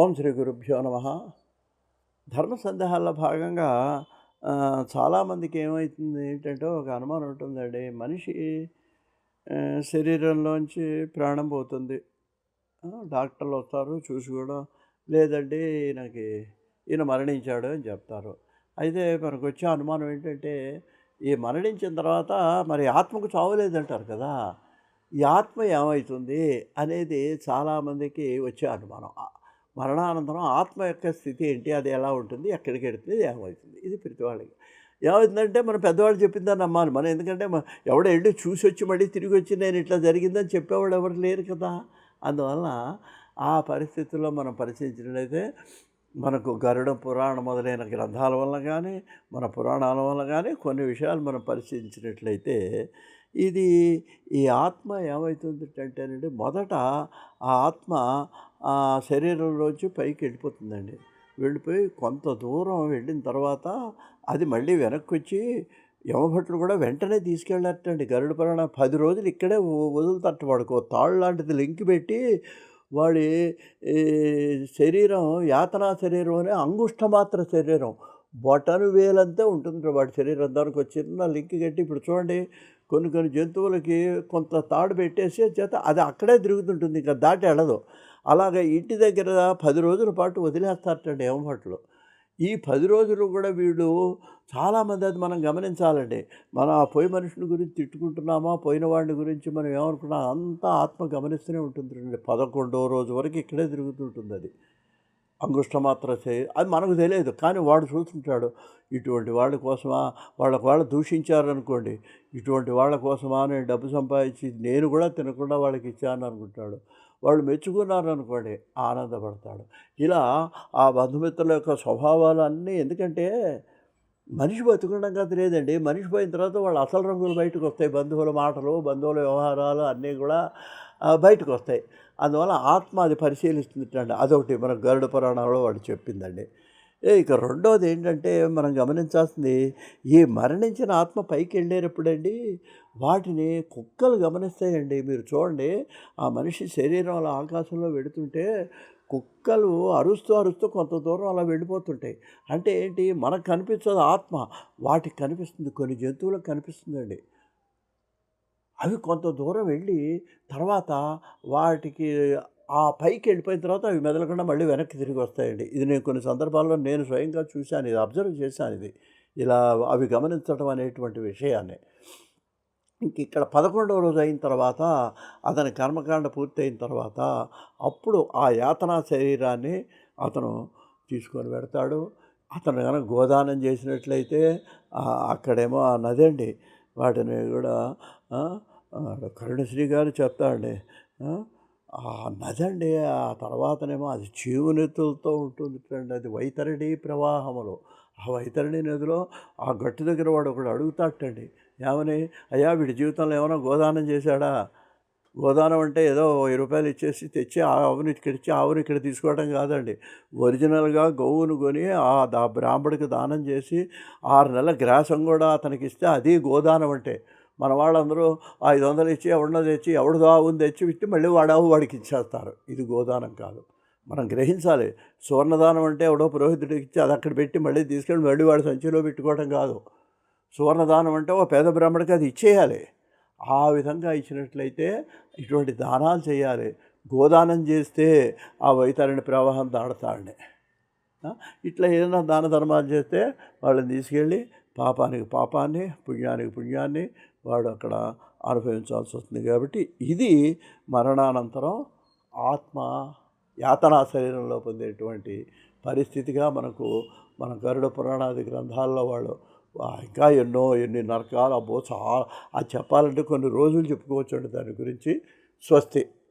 ఓం శ్రీ గురుభ్యో నమ. ధర్మ సందేహాల్లో భాగంగా చాలామందికి ఏమవుతుంది ఏంటంటే ఒక అనుమానం ఉంటుందండి. మనిషి శరీరంలోంచి ప్రాణం పోతుంది. డాక్టర్లు వస్తారు చూసి కూడా లేదండి ఈయనకి ఈయన మరణించాడు అని చెప్తారు. అయితే మనకు వచ్చే అనుమానం ఏంటంటే ఈ మరణించిన తర్వాత మరి ఆత్మకు చావలేదంటారు కదా. ఈ ఆత్మ ఏమవుతుంది అనేది చాలామందికి వచ్చే అనుమానం. మరణానంతరం ఆత్మ యొక్క స్థితి ఏంటి? అది ఎలా ఉంటుంది? ఎక్కడికి వెళుతుంది? ఏమవుతుంది ఇది ప్రతి వాళ్ళకి. ఏమవుతుందంటే మన పెద్దవాళ్ళు చెప్పిందని నమ్మాలి. మనం ఎందుకంటే ఎవడో వెళ్ళి చూసి వచ్చి మళ్ళీ తిరిగి వచ్చి నేను ఇట్లా జరిగిందని చెప్పేవాడు ఎవరు లేరు కదా! అందువల్ల ఆ పరిస్థితుల్లో మనం పరిశీలించినట్లయితే మనకు గరుడ పురాణం మొదలైన గ్రంథాల వల్ల కానీ మన పురాణాల వల్ల కానీ కొన్ని విషయాలు మనం పరిశీలించినట్లయితే ఇది ఈ ఆత్మ ఏమవుతుంది అంటేనండి మొదట ఆ ఆత్మ ఆ శరీరంలోంచి పైకి వెళ్ళిపోతుందండి. వెళ్ళిపోయి కొంత దూరం వెళ్ళిన తర్వాత అది మళ్ళీ వెనక్కి వచ్చి యమభట్లు కూడా వెంటనే తీసుకెళ్ళారటండి. గరుడ పురాణం పది రోజులు ఇక్కడే వదులుతట్టు వాడికి. తాళ్ళు లాంటిది లింక్ పెట్టి వాడి శరీరం యాతనా శరీరం అనే అంగుష్టమాత్ర శరీరం. బొటను వేలంతే ఉంటుంది వాడి శరీరం దానికి వచ్చిన చిన్న లింక్ కట్టి ఇప్పుడు చూడండి. కొన్ని కొన్ని జంతువులకి కొంత తాడు పెట్టేసి చేత అది అక్కడే తిరుగుతుంటుంది. ఇంకా దాటి వెళ్ళదు. అలాగే ఇంటి దగ్గర పది రోజుల పాటు వదిలేస్తారటండి యమభట్లు ఈ పది రోజులు కూడా వీళ్ళు చాలామంది అది మనం గమనించాలండి. మనం ఆ పోయి మనుషుని గురించి తిట్టుకుంటున్నామా పోయిన వాడిని గురించి మనం ఏమనుకున్నా అంతా ఆత్మ గమనిస్తూనే ఉంటుంది పదకొండో రోజు వరకు ఇక్కడే తిరుగుతుంటుంది అది. అంగుష్టమాత్ర చేయి అది మనకు తెలియదు. కానీ వాడు చూస్తుంటాడు ఇటువంటి వాళ్ళ కోసమా? వాళ్ళకు వాళ్ళు దూషించారనుకోండి ఇటువంటి వాళ్ళ కోసమా? నేను డబ్బు సంపాదించి నేను కూడా తినకుండా వాళ్ళకి ఇచ్చాను అనుకుంటాడు. వాళ్ళు మెచ్చుకున్నారు అనుకోండి ఆనందపడతాడు. ఇలా ఆ బంధుమిత్రుల యొక్క స్వభావాలు అన్నీ ఎందుకంటే మనిషి బతుకుండం కాదు లేదండి మనిషి పోయిన తర్వాత వాళ్ళు అసలు రంగులు బయటకు వస్తాయి బంధువుల మాటలు బంధువుల వ్యవహారాలు అన్నీ కూడా బయటకు వస్తాయి అందువల్ల ఆత్మ అది పరిశీలిస్తుందండి అదొకటి మన గరుడ పురాణంలో వాడు చెప్పిందండి. ఇక రెండోది ఏంటంటే మనం గమనించాల్సింది ఈ మరణించిన ఆత్మ పైకి వెళ్ళేటప్పుడండి వాటిని కుక్కలు గమనిస్తాయండి. మీరు చూడండి ఆ మనిషి శరీరం అలా ఆకాశంలో వెడుతుంటే కుక్కలు అరుస్తూ అరుస్తూ కొంత దూరం అలా వెళ్ళిపోతుంటాయి. అంటే ఏంటి? మనకు కనిపించదు ఆత్మ. వాటికి కనిపిస్తుంది. కొన్ని జంతువులకు కనిపిస్తుందండి. అవి కొంత దూరం వెళ్ళి తర్వాత వాటికి ఆ పైకి వెళ్ళిపోయిన తర్వాత అవి మెదలకుండా మళ్ళీ వెనక్కి తిరిగి వస్తాయండి. ఇది నేను కొన్ని సందర్భాల్లో నేను స్వయంగా చూశాను. ఇది అబ్జర్వ్ చేశాను. ఇది ఇలా అవి గమనించడం అనేటువంటి విషయాన్ని. ఇంక ఇక్కడ పదకొండవ రోజు అయిన తర్వాత అతని కర్మకాండ పూర్తయిన తర్వాత అప్పుడు ఆ యాతనా శరీరాన్ని అతను తీసుకొని పెడతాడు. అతను కనుక గోదానం చేసినట్లయితే అక్కడేమో ఆ నది అండి. వాటిని కూడా కరుణశ్రీ గారు చెప్తాడండి ఆ, ఆ నది అండి ఆ తర్వాతనేమో అది చీవునెత్తులతో ఉంటుంది అది వైతరడి ప్రవాహములు. ఆ వైతరణి నదిలో ఆ గట్టు దగ్గర వాడు ఒకడు అడుగుతాటండి ఏమని? అయ్యా వీడి జీవితంలో ఏమైనా గోదానం చేశాడా? గోదానం అంటే ఏదో వెయ్యి రూపాయలు ఇచ్చేసి తెచ్చి ఆ ఆవుని ఇక్కడ ఇచ్చి ఆవుని ఇక్కడ తీసుకోవడం కాదండి. ఒరిజినల్గా గోవును కొని ఆ దా బ్రాహ్మడికి దానం చేసి ఆరు నెలల గ్రాసం కూడా అతనికి ఇస్తే అది గోదానం అంటే. మన వాళ్ళందరూ ఐదు వందలు ఇచ్చి ఎవరినో తెచ్చి ఎవడిదో ఆవుని తెచ్చి ఇట్టి మళ్ళీ వాడావు వాడికి ఇచ్చేస్తారు. ఇది గోదానం కాదు. మనం గ్రహించాలి. సువర్ణదానం అంటే ఎవడో పురోహితుడికి ఇచ్చి అది అక్కడ పెట్టి మళ్ళీ తీసుకెళ్ళి మళ్ళీ వాడి సంచిలో పెట్టుకోవడం కాదు. సువర్ణదానం అంటే ఓ పేద బ్రాహ్మడికి అది ఇచ్చేయాలి. ఆ విధంగా ఇచ్చినట్లయితే ఇటువంటి దానాలు చేయాలి. గోదానం చేస్తే ఆ వైతరిని ప్రవాహం దాడతాడని ఇట్లా ఏదైనా దాన ధర్మాలు చేస్తే వాళ్ళని తీసుకెళ్ళి పాపానికి పాపాన్ని పుణ్యానికి పుణ్యాన్ని వాడు అక్కడ అనుభవించాల్సి వస్తుంది. కాబట్టి ఇది మరణానంతరం ఆత్మ యాతనా శరీరంలో పొందేటువంటి పరిస్థితిగా మనకు మన గరుడ పురాణాది గ్రంథాల్లో వాళ్ళు ఇంకా ఎన్నో ఎన్ని నరకాలు అబ్బో చాలా అది చెప్పాలంటే కొన్ని రోజులు చెప్పుకోవచ్చు అండి దాని గురించి. స్వస్తి.